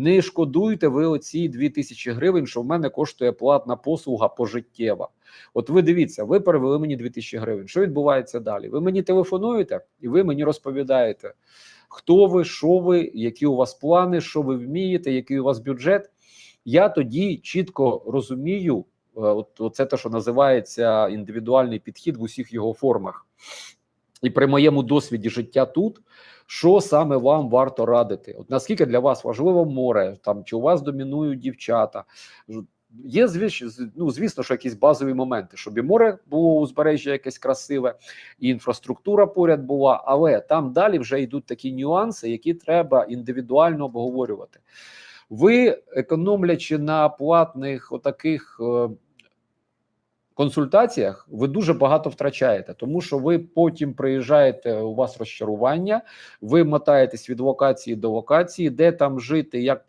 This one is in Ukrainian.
Не шкодуйте ви оці 2000 гривень, що в мене коштує платна послуга пожиттєва. От ви дивіться, ви перевели мені 2000 гривень. Що відбувається далі? Ви мені телефонуєте і ви мені розповідаєте, хто ви, що ви, які у вас плани, що ви вмієте, який у вас бюджет. Я тоді чітко розумію, е, от, оце те, що називається індивідуальний підхід в усіх його формах. І при моєму досвіді життя тут, що саме вам варто радити? От наскільки для вас важливо море, там чи у вас домінують дівчата? Є ну, звісно, що якісь базові моменти, щоб і море було узбережжя якесь красиве, і інфраструктура поряд була, але там далі вже йдуть такі нюанси, які треба індивідуально обговорювати. Ви, економлячи на платних отаких е, консультаціях, ви дуже багато втрачаєте, тому що ви потім приїжджаєте, у вас розчарування, ви мотаєтесь від локації до локації, де там жити, як